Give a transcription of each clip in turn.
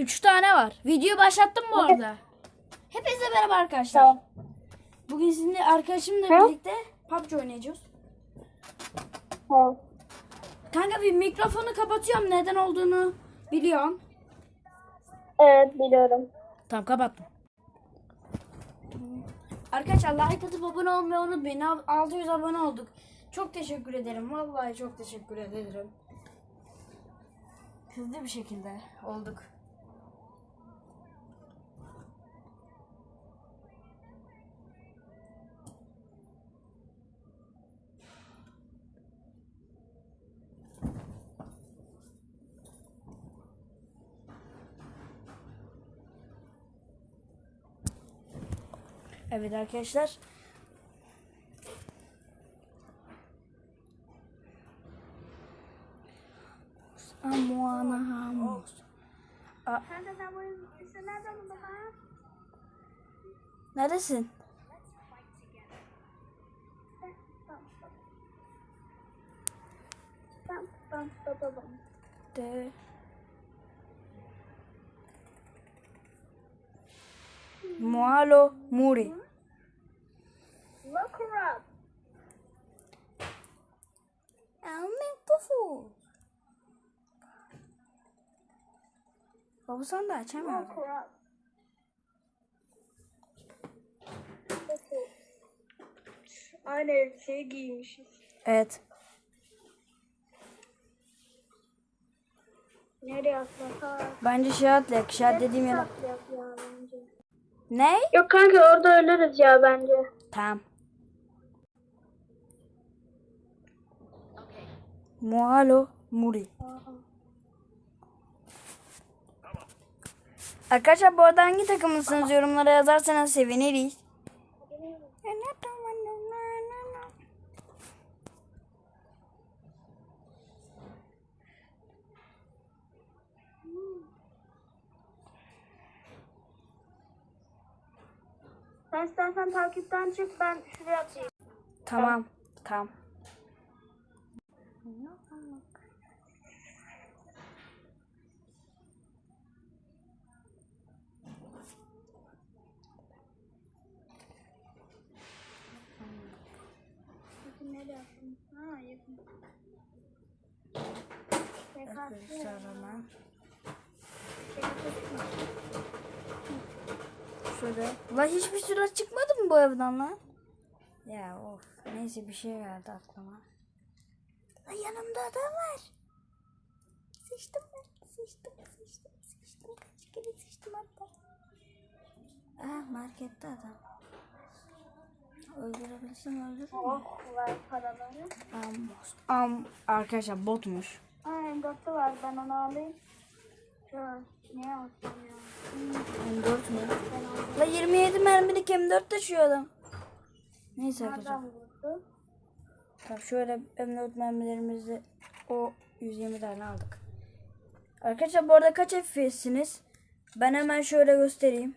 Üç tane var. Video başlattım bu arada. Hepinize merhaba arkadaşlar. Tamam. Bugün sizinle arkadaşımla Hı? birlikte PUBG oynayacağız. Tamam. Kanka bir mikrofonu kapatıyorum. Neden olduğunu biliyorum. Evet biliyorum. Tamam kapattım. Arkadaşlar like atıp abone olmayı unutmayın. Al- 600 abone olduk. Çok teşekkür ederim. Vallahi çok teşekkür ederim. Hızlı bir şekilde olduk. Evet arkadaşlar. Amuana Hamos. Aa, Kanka sen bu işte nereden buldun ha? neredesin? Bam bam bam bam bam. De. Moalo Muri. Look her up. Amen tofu. Baba sen de açamıyorum. Look her up. Aynı elbiseyi giymişiz. Evet. Nereye atlasak? Bence şey atlayak. Şey dediğim yere. Atlayak ya bence. Ne? Yok kanka orada ölürüz ya bence. Tamam. Moalo Muri. Arkadaşlar bu arada hangi takımlısınız yorumlara yazarsanız seviniriz. Sen istersen takipten çık ben şuraya atayım. Tamam. Tamam. Arkadaşlar hemen. Şey Şöyle. La hiçbir süre çıkmadı mı bu evden lan? Ya of. Neyse bir şey geldi aklıma. La yanımda adam var. Sıçtım ben. Sıçtım, sıçtım, sıçtım. Kaç kere sıçtım hatta. Ah markette adam. Öldürebilsem öldürürüm. Oh ver paraları. Am, am, arkadaşlar botmuş. Ha M4'ü var ben onu alayım. Şöyle niye? Hmm, M4 mü? La aldım. 27 mermilik M4 taşıyor adam. Neyse arkadaşlar. Tamam şöyle M4 mermilerimizi o 120 tane aldık. Arkadaşlar bu arada kaç FPS'siniz? Ben hemen şöyle göstereyim.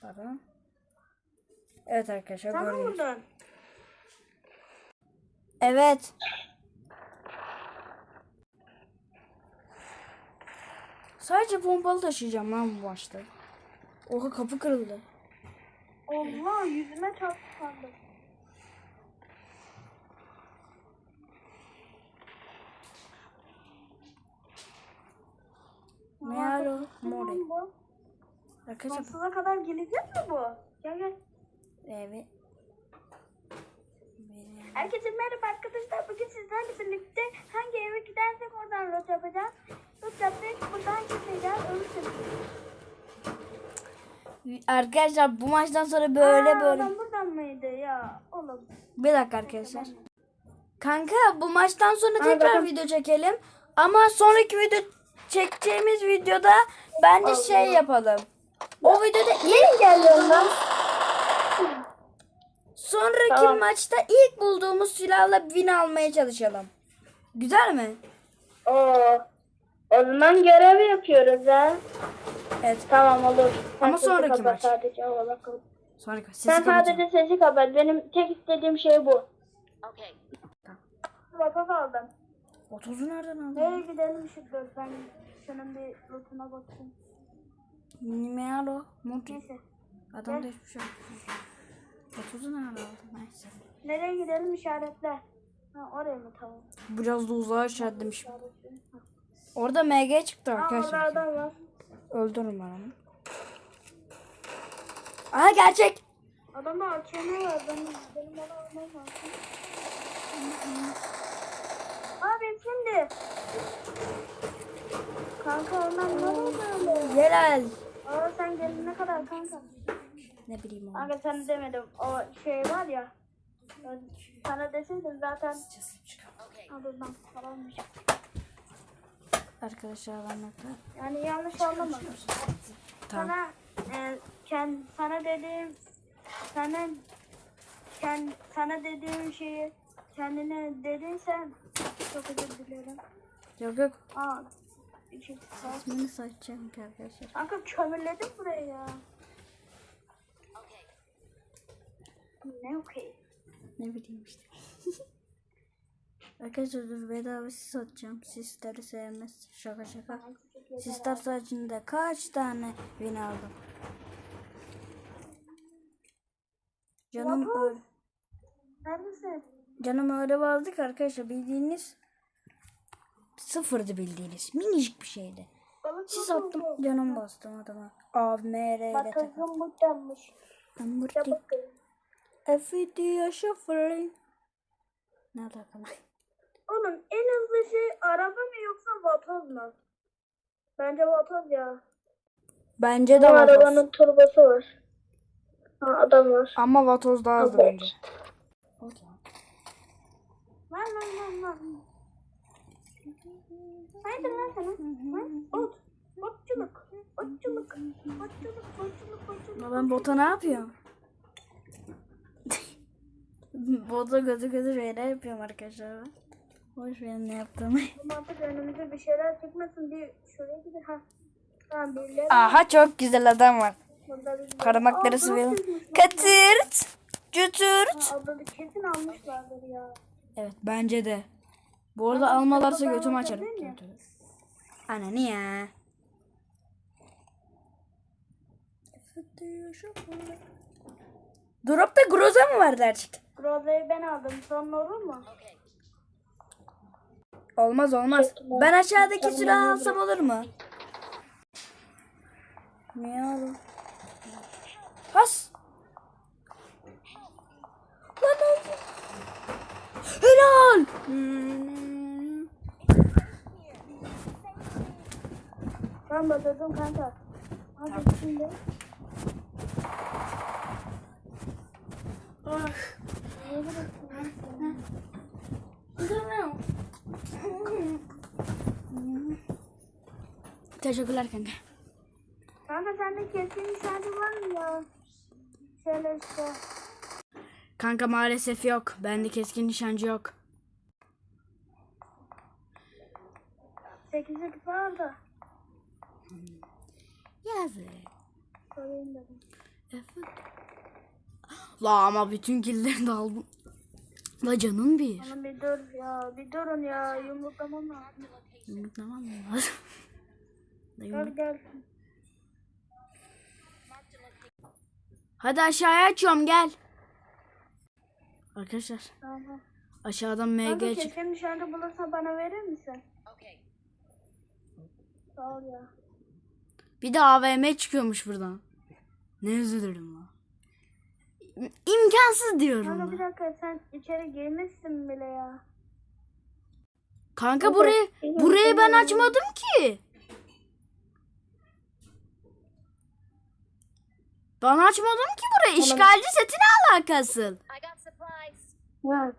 Pardon. Evet arkadaşlar gördünüz. vurdun? Evet. Sadece pompalı taşıyacağım lan bu maçta. Oha kapı kırıldı. Allah yüzüme çarptı sandım. Mealo bu. Arkadaşlar Sonsuza kadar gelecek mi bu? Gel gel. evet. Herkese merhaba arkadaşlar. Bugün sizlerle birlikte hangi eve gidersek oradan lot yapacağız. Arkadaşlar bu maçtan sonra böyle Aa, böyle. Buradan mıydı ya? Oğlum. Bir dakika arkadaşlar. Kanka bu maçtan sonra tekrar bakın. video çekelim. Ama sonraki video çekeceğimiz videoda bence şey yapalım. O videoda ilk geliyorsun lan? sonraki Tamam. maçta ilk bulduğumuz silahla win almaya çalışalım. Güzel mi? Oo. O zaman görev yapıyoruz ha. Evet. Tamam olur. Sen Ama sesi sonraki kapat maç. Sadece o bakalım. Sonraki sesi Sen kapatacağım. sadece sesi kapat. Benim tek istediğim şey bu. Baka kaldım. 30'u nereden aldın? Nereye gidelim şu gözden? Şunun bir lootuna bakayım. Nimero. Mutlu. Neyse. Adamda hiçbir şey yok. Vatozu nerede aldı? Neyse. Nereye gidelim işaretle. Ha oraya mı tamam. Biraz da uzağa işaretlemiş. Orada MG çıktı Aa, arkadaşlar. adam var. Öldürün ben onu. Aha gerçek. Adamda AKM var. Benim, benim onu almam lazım. Abi şimdi. Kanka ondan ne oldu? Helal. Aa sen gelene kadar kanka. Ne bileyim onu. Kanka sana demedim. O şey var ya. Sana deseydim zaten. Abi ben falanmış. Arkadaşlar ben nokta. Yani yanlış anlama. Tamam. Sana e, kend, sana dediğim sana kend, sana dediğim şeyi kendine dediysen çok özür dilerim. Yok yok. Aa, saat. İsmini saçacağım ki arkadaşlar. Kanka kömürledim buraya ya. Ne okey? Ne bileyim işte. arkadaşlar dur bedava sis satacağım. Sisleri sevmez. Şaka şaka. Sisler sayesinde kaç tane win aldım. Canım öyle. Neredesin? Canım öyle bazdık arkadaşlar bildiğiniz sıfırdı bildiğiniz. Minicik bir şeydi. Siz attım canım bastım adama. AVMR ile takım. Batızın buradanmış. Ben buradayım. bakayım. Efidiya şoförüm. Ne alaka lan? Oğlum en hızlı şey araba mı yoksa vatoz mu? Bence vatoz ya. Bence de Bu vatoz. arabanın turbosu var. Ha adam var. Ama vatoz daha hızlı Evet. bence. Lan lan lan lan. Haydi lan sana. Ha? Ot. Otçuluk. Otçuluk. Otçuluk. Otçuluk. Otçuluk. Ben bota ne yapıyorum? bota gözü gözü şeyler yapıyorum arkadaşlar. ben. Boş verin ne yaptığımı. Artık önümüze bir şeyler çıkmasın diye şuraya gidelim. Ha. Tamam birileri. Aha çok güzel adam var. Bir- Parmakları sıvayalım. Katırt. Cütürt. Ha, Abla kesin almışlardır ya. Evet bence de. Bu arada Ama almalarsa götümü açarım. Ananı ya. Drop'ta Groza mı var gerçekten? Groza'yı ben aldım. Son olur mu? Olmaz olmaz. Ben aşağıdaki tamam, silahı alsam olur mu? Miyav. Has. Lan oldu. Helal. Hmm. Ben batırdım kanka. Hadi şimdi. Ah. Niye bıraktın? Teşekkürler kanka. Kanka sende keskin nişancı var mı ya? Şöyle işte. Kanka maalesef yok. Bende keskin nişancı yok. Sekizlik var da. Yazık. Sorayım dedim. La ama bütün killeri de aldım. La canın bir. Ama bir dur ya. Bir durun ya. Yumruklamam lazım. Yumruklamam lazım? Hadi aşağıya açıyorum gel. Arkadaşlar Tamam. aşağıdan MG çık. keskin nişancı bulursan bana verir misin? Sağ ol ya. Bir de AVM çıkıyormuş buradan. Ne üzülürüm la. İmkansız diyorum. Kanka bir dakika sen içeri girmişsin bile ya. Kanka burayı burayı ben açmadım ki. Ben açmadım ki burayı. İşgalci seti ne alakası? Ha.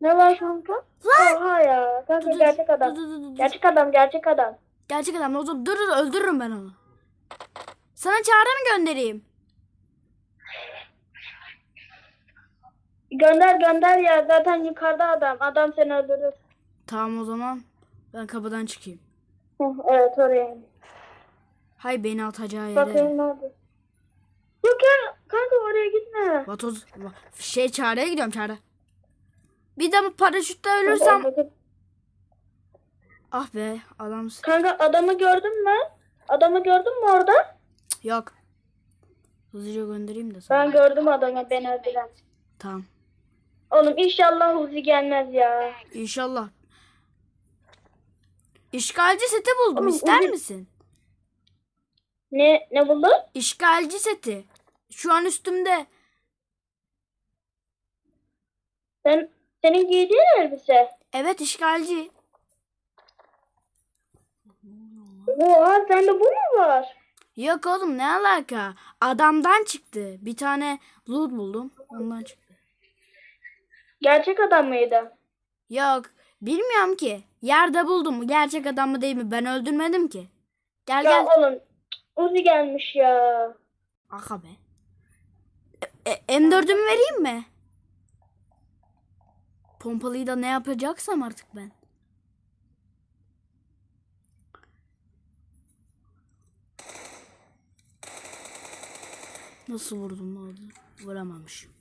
Ne var kanka? Oha ya. Kanka gerçek adam. Dur, dur, dur, dur. Gerçek adam, gerçek adam. Gerçek adam. O zaman dur dur öldürürüm ben onu. Sana çağrı mı göndereyim? Gönder gönder ya. Zaten yukarıda adam. Adam seni öldürür. Tamam o zaman ben kapıdan çıkayım. Hı, evet oraya. in. Hay beni atacağı yere. Bakayım ne oldu. Yok ya. Kanka oraya gitme. Vatoz va- şey çağrıya gidiyorum çağrı. Bir de paraşütle ölürsem Ah be adam. Kanka adamı gördün mü? Adamı gördün mü orada? Yok. Hızlıca göndereyim de sana. Ben gördüm adamı beni öldüren. Tamam. Oğlum inşallah Uzi gelmez ya. İnşallah. İşgalci seti buldum. Oğlum, İster Uzi- misin? Ne ne buldun? İşgalci seti. Şu an üstümde. Sen senin giydiğin elbise. Evet işgalci. Oha sende bu mu var? Yok oğlum ne alaka? Adamdan çıktı. Bir tane loot buldum. Ondan çıktı. Gerçek adam mıydı? Yok. Bilmiyorum ki. Yerde buldum. Gerçek adam mı değil mi? Ben öldürmedim ki. Gel Ya gel. oğlum Uzi gelmiş ya. Aha be. E, e, M4'ümü vereyim mi? Pompalıyı da ne yapacaksam artık ben. Nasıl vurdum orada? Vuramamışım.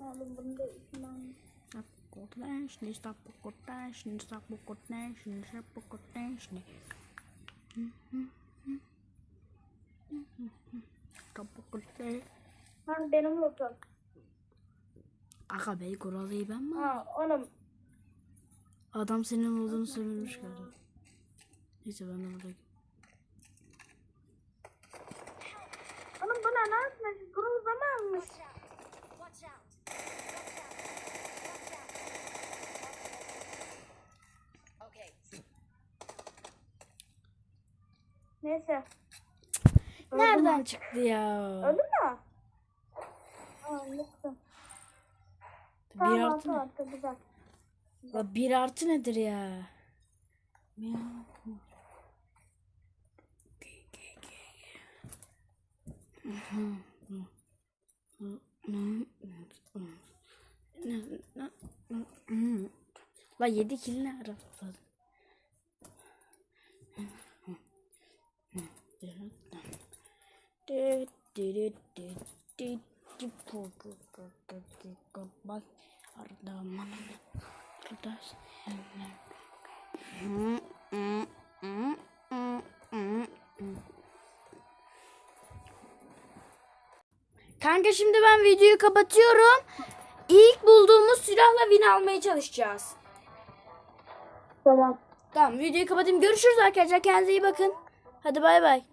Oğlum bunu da içinden- Sapokoteşni, sapokoteşni, sapokoteşni, sapokoteşni. Sapokoteşni. Ha benim lootum. Aga bey kuralıyı ben mi? Ha oğlum Adam senin olduğunu söylemiş galiba. Neyse ben de buradayım. oğlum buna ne yapmış? Kırmızı mı almış? Neyse. Nereden çıktı ya? Öldü mü? Lütfen. Bir Tamam artı altı ne? güzel. La bir artı nedir ya? La yedi kill ne ara? Kanka şimdi ben videoyu kapatıyorum. İlk bulduğumuz silahla win almaya çalışacağız. Tamam. Tamam videoyu kapatayım. Görüşürüz arkadaşlar. Kendinize iyi bakın. Hadi bay bay.